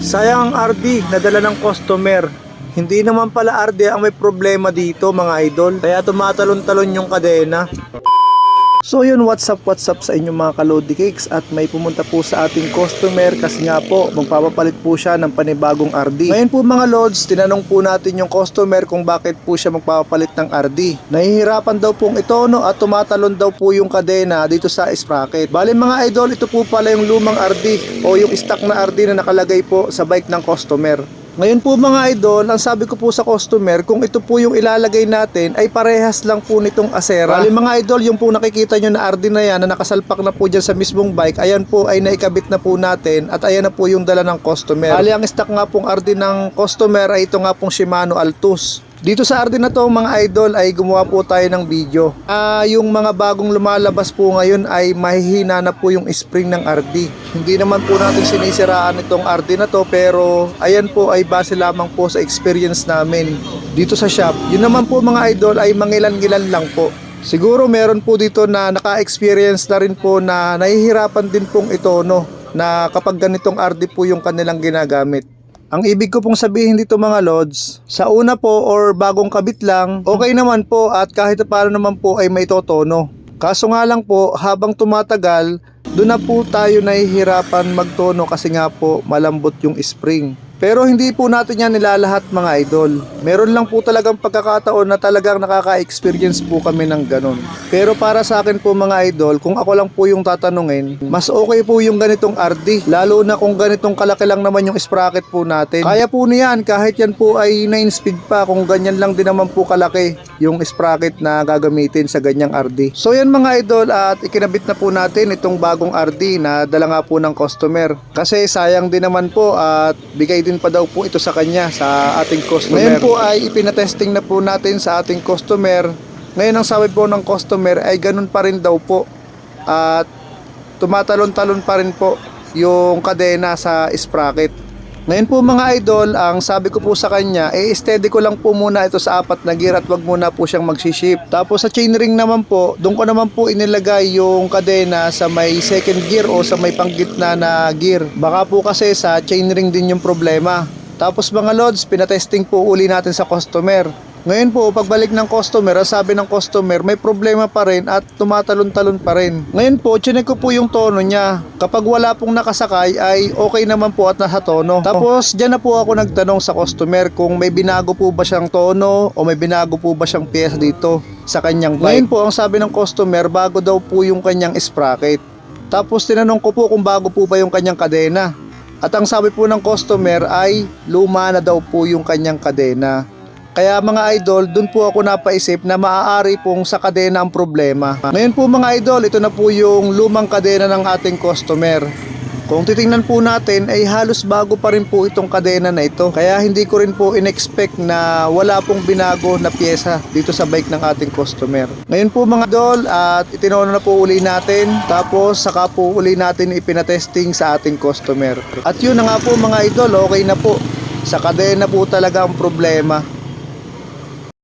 Sayang ang RD, nadala ng customer. Hindi naman pala RD ang may problema dito mga idol. Kaya tumatalon-talon yung kadena. So yun, what's up, what's up sa inyong mga kalodi cakes at may pumunta po sa ating customer kasi nga po magpapapalit po siya ng panibagong RD. Ngayon po mga lods, tinanong po natin yung customer kung bakit po siya magpapapalit ng RD. Nahihirapan daw pong ito no at tumatalon daw po yung kadena dito sa sprocket. Bali mga idol, ito po pala yung lumang RD o yung stock na RD na nakalagay po sa bike ng customer. Ngayon po mga idol, ang sabi ko po sa customer, kung ito po yung ilalagay natin ay parehas lang po nitong Acera. Bali mga idol, yung po nakikita nyo na RD na yan na nakasalpak na po dyan sa mismong bike, ayan po ay naikabit na po natin at ayan na po yung dala ng customer. Bali ang stock nga pong RD ng customer ay ito nga pong Shimano Altus. Dito sa RD na to mga idol ay gumawa po tayo ng video. Ah, yung mga bagong lumalabas po ngayon ay mahihina na po yung spring ng RD. Hindi naman po natin sinisiraan itong RD na to pero ayan po ay base lamang po sa experience namin dito sa shop. Yun naman po mga idol ay mangilan-ngilan lang po. Siguro meron po dito na naka-experience na rin po na nahihirapan din pong ito no na kapag ganitong RD po yung kanilang ginagamit. Ang ibig ko pong sabihin dito mga lods, sa una po or bagong kabit lang, okay naman po at kahit paano naman po ay may totono. Kaso nga lang po, habang tumatagal, doon na po tayo nahihirapan magtono kasi nga po malambot yung spring. Pero hindi po natin yan nilalahat mga idol. Meron lang po talagang pagkakataon na talagang nakaka-experience po kami ng ganun. Pero para sa akin po mga idol, kung ako lang po yung tatanungin, mas okay po yung ganitong RD. Lalo na kung ganitong kalaki lang naman yung sprocket po natin. Kaya po niyan kahit yan po ay 9 speed pa kung ganyan lang din naman po kalaki yung sprocket na gagamitin sa ganyang RD. So yan mga idol at ikinabit na po natin itong bagong RD na dala nga po ng customer. Kasi sayang din naman po at bigay din pa daw po ito sa kanya sa ating customer. Ngayon po ay ipinatesting na po natin sa ating customer. Ngayon ang sabi po ng customer ay ganun pa rin daw po. At tumatalon-talon pa rin po yung kadena sa sprocket. Ngayon po mga idol, ang sabi ko po sa kanya, eh steady ko lang po muna ito sa apat na gear at wag muna po siyang mag-ship. Tapos sa chainring naman po, doon ko naman po inilagay yung kadena sa may second gear o sa may panggitna na gear. Baka po kasi sa chainring din yung problema. Tapos mga lods, pinatesting po uli natin sa customer. Ngayon po, pagbalik ng customer, sabi ng customer, may problema pa rin at tumatalon-talon pa rin. Ngayon po, chinek ko po yung tono niya. Kapag wala pong nakasakay ay okay naman po at nasa tono. Tapos, dyan na po ako nagtanong sa customer kung may binago po ba siyang tono o may binago po ba siyang pyesa dito sa kanyang bike. Ngayon po, ang sabi ng customer, bago daw po yung kanyang sprocket. Tapos, tinanong ko po kung bago po ba yung kanyang kadena. At ang sabi po ng customer ay luma na daw po yung kanyang kadena. Kaya mga idol, dun po ako napaisip na maaari pong sa kadena ang problema. Ngayon po mga idol, ito na po yung lumang kadena ng ating customer. Kung titingnan po natin ay halos bago pa rin po itong kadena na ito. Kaya hindi ko rin po inexpect na wala pong binago na pyesa dito sa bike ng ating customer. Ngayon po mga idol at itinono na po uli natin. Tapos saka po uli natin ipinatesting sa ating customer. At yun na nga po mga idol, okay na po. Sa kadena po talaga ang problema.